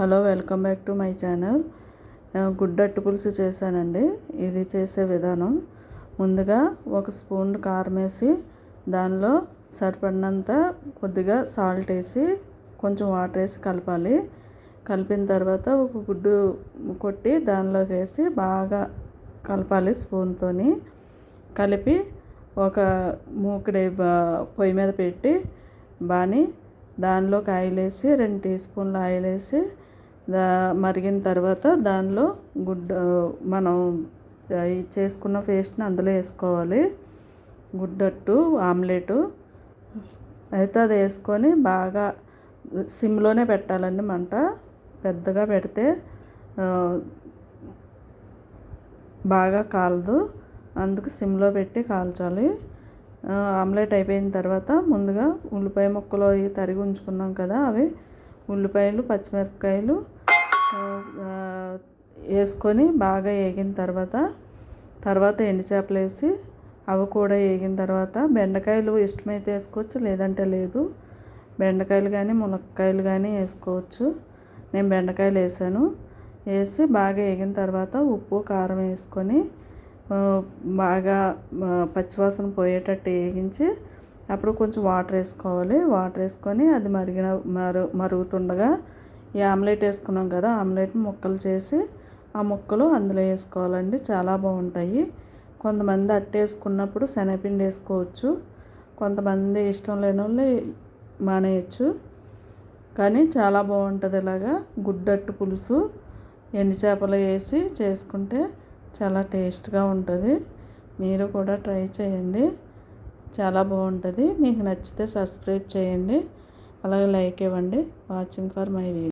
Hello welcome back to my channel. గుడ్డట్టు పులుసు చేశానండి. ఇది చేసే విధానం ముందుగా ఒక స్పూన్ కారం వేసి దానిలో సరిపడినంత కొద్దిగా సాల్ట్ వేసి కొంచెం వాటర్ వేసి కలపాలి. కలిపిన తర్వాత ఒక గుడ్డు కొట్టి దానిలోకి వేసి బాగా కలపాలి స్పూన్తో కలిపి ఒక మూకుడి పొయ్యి మీద పెట్టి బాని దానిలోకి ఆయిల్ వేసి రెండు టీ స్పూన్లు ఆయిల్ వేసి మరిగిన తర్వాత దానిలో గుడ్డ మనం చేసుకున్న పేస్ట్ని అందులో వేసుకోవాలి. గుడ్డట్టు ఆమ్లెట్ అయితే అది వేసుకొని బాగా సిమ్లోనే పెట్టాలండి మంట. పెద్దగా పెడితే బాగా కాలదు. అందుకు సిమ్లో పెట్టి కాల్చాలి. ఆమ్లెట్ అయిపోయిన తర్వాత ముందుగా ఉల్లిపాయ ముక్కలు అవి తరిగి ఉంచుకున్నాం కదా అవి. ఉల్లిపాయలు పచ్చిమిరపకాయలు వేసుకొని బాగా వేగిన తర్వాత తర్వాత ఎండు చేపలు వేసి అవి కూడా వేగిన తర్వాత బెండకాయలు ఇష్టమైతే వేసుకోవచ్చు లేదంటే లేదు. బెండకాయలు కానీ మునక్కాయలు కానీ వేసుకోవచ్చు. నేను బెండకాయలు వేసాను. వేసి బాగా వేగిన తర్వాత ఉప్పు కారం వేసుకొని బాగా పచ్చివాసన పోయేటట్టు వేగించి అప్పుడు కొంచెం వాటర్ వేసుకోవాలి. వాటర్ వేసుకొని అది మరిగిన మరు మరుగుతుండగా ఈ ఆమ్లెట్ వేసుకున్నాం కదా ఆమ్లెట్ ముక్కలు చేసి ఆ ముక్కలు అందులో వేసుకోవాలండి. చాలా బాగుంటాయి. కొంతమంది అట్టేసుకున్నప్పుడు శనగపిండి వేసుకోవచ్చు. కొంతమంది ఇష్టం లేని వాళ్ళు మానేయచ్చు. కానీ చాలా బాగుంటుంది ఇలాగా గుడ్డట్టు పులుసు. ఎండు చేపలు వేసి చేసుకుంటే చాలా టేస్ట్గా ఉంటుంది. మీరు కూడా ట్రై చేయండి. చాలా బాగుంటుంది. మీకు నచ్చితే సబ్స్క్రైబ్ చేయండి. అలాగే లైక్ ఇవ్వండి. Watching for my video.